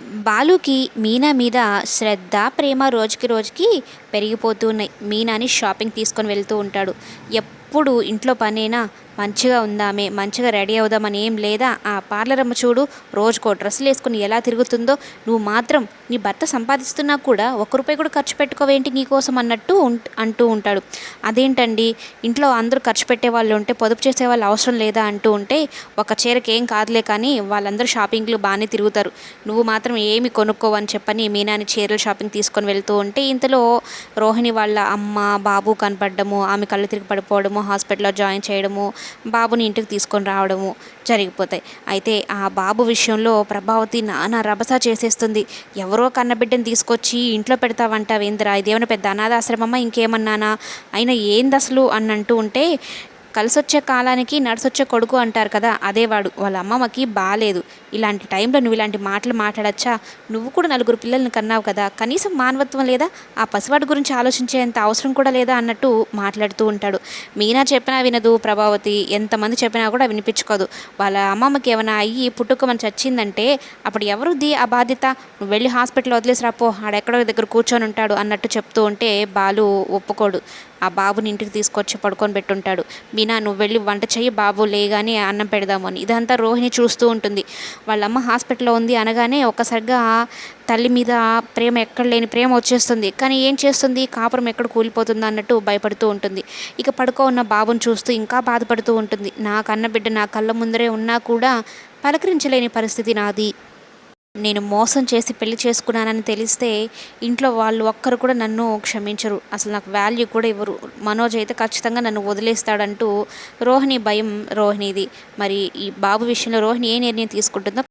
బాలుకి మీనా మీద శ్రద్ధ ప్రేమ రోజుకి రోజుకి పెరిగిపోతూ ఉన్నాయి. మీనాని షాపింగ్ తీసుకొని వెళ్తూ ఉంటాడు. ఎప్ ఎప్పుడు ఇంట్లో పనేనా మంచిగా ఉందామే మంచిగా రెడీ అవుదామని ఏం లేదా? ఆ పార్లర్ అమ్మ చూడు రోజుకో డ్రెస్సులు వేసుకుని ఎలా తిరుగుతుందో నువ్వు మాత్రం నీ భర్త సంపాదిస్తున్నా కూడా ఒక్క రూపాయి కూడా ఖర్చు పెట్టుకోవేంటి నీకోసం అన్నట్టు అంటూ ఉంటాడు. అదేంటండి? ఇంట్లో అందరూ ఖర్చు పెట్టే వాళ్ళు ఉంటే పొదుపు చేసే వాళ్ళు అవసరం లేదా అంటూ ఉంటే ఒక చీరకి ఏం కాదులే కానీ వాళ్ళందరూ షాపింగ్లు బాగానే తిరుగుతారు. నువ్వు మాత్రం ఏమి కొనుక్కోవని చెప్పని మీనాని చీరల షాపింగ్ తీసుకొని వెళ్తూ ఉంటే ఇంతలో రోహిణి వాళ్ళ అమ్మ బాబు కనపడము ఆమె కళ్ళు తిరిగి పడిపోవడము హాస్పిటల్లో జాయిన్ చేయడము బాబుని ఇంటికి తీసుకొని రావడము జరిగిపోతాయి. అయితే ఆ బాబు విషయంలో ప్రభావతి నానా రభస చేసేస్తుంది. ఎవరో కన్నబిడ్డని తీసుకొచ్చి ఇంట్లో పెడతావంటావేందిరా? ఇదేమైనా పెద్ద అనాథాశ్రమమ్మా ఇంకేమన్నానా అయినా ఏంది అసలు అని అంటూ ఉంటే కలిసొచ్చే కాలానికి నడిసొచ్చే కొడుకు అంటారు కదా అదే వాడు. వాళ్ళ అమ్మమ్మకి బాగాలేదు ఇలాంటి టైంలో నువ్వు ఇలాంటి మాటలు మాట్లాడచ్చా? నువ్వు కూడా నలుగురు పిల్లల్ని కన్నావు కదా కనీసం మానవత్వం లేదా? ఆ పసివాడి గురించి ఆలోచించేంత అవసరం కూడా లేదా అన్నట్టు మాట్లాడుతూ ఉంటాడు. మీనా చెప్పినా వినదు ప్రభావతి. ఎంతమంది చెప్పినా కూడా వినిపించుకోదు. వాళ్ళ అమ్మమ్మకి ఏమైనా అయ్యి పుట్టుకమని చచ్చిందంటే అప్పుడు ఎవరుది ఆ బాధ్యత? నువ్వు వెళ్ళి హాస్పిటల్ వదిలేసి రాపో ఆడెక్కడో దగ్గర కూర్చొని ఉంటాడు అన్నట్టు చెప్తూ ఉంటే బాలు ఒప్పుకోడు. ఆ బాబుని ఇంటికి తీసుకొచ్చి పడుకొని పెట్టుంటాడు. మీనా నువ్వు వెళ్ళి వంట చెయ్యి బాబు లేగానే అన్నం పెడదాము అని. ఇదంతా రోహిణి చూస్తూ ఉంటుంది. వాళ్ళమ్మ హాస్పిటల్లో ఉంది అనగానే ఒక్కసారిగా తల్లి మీద ప్రేమ ఎక్కడ లేని ప్రేమ వచ్చేస్తుంది. కానీ ఏం చేస్తుంది? కాపురం ఎక్కడ కూలిపోతుందో అన్నట్టు భయపడుతూ ఉంటుంది. ఇక పడుకో ఉన్న బాబుని చూస్తూ ఇంకా బాధపడుతూ ఉంటుంది. నా కన్న బిడ్డ నా కళ్ళ ముందరే ఉన్నా కూడా పలకరించలేని పరిస్థితి నాది. నేను మోసం చేసి పెళ్ళి చేసుకున్నానని తెలిస్తే ఇంట్లో వాళ్ళు ఒక్కరు కూడా నన్ను క్షమించరు. అసలు నాకు వాల్యూ కూడా ఇవ్వరు. మనోజ్ అయితే ఖచ్చితంగా నన్ను వదిలేస్తాడంటూ రోహిణి భయం రోహిణిది. మరి ఈ బాబు విషయంలో రోహిణి ఏ నిర్ణయం తీసుకుంటుందో